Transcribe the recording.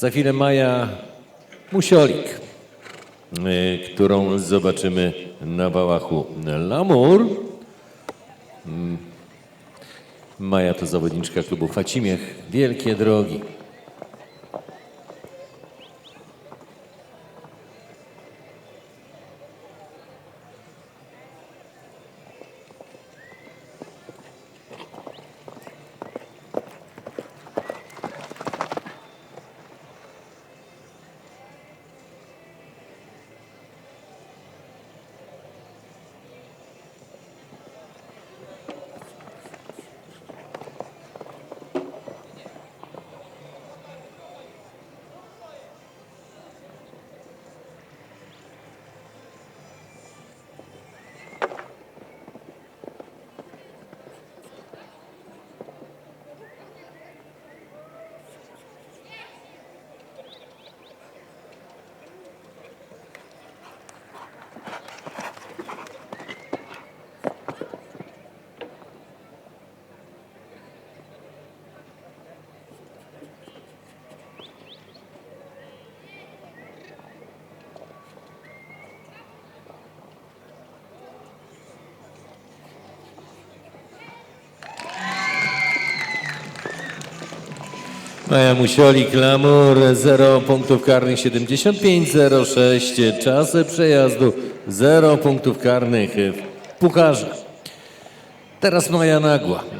Za chwilę Maja Musiolik, którą zobaczymy na Bałachu Lamur. Mm. Maja to zawodniczka klubu Facimiech Wielkie Drogi. Maja Musiolik, Lamur, 0 punktów karnych 75-06, czasy przejazdu 0 punktów karnych w pucharze. Teraz Maja Nagła.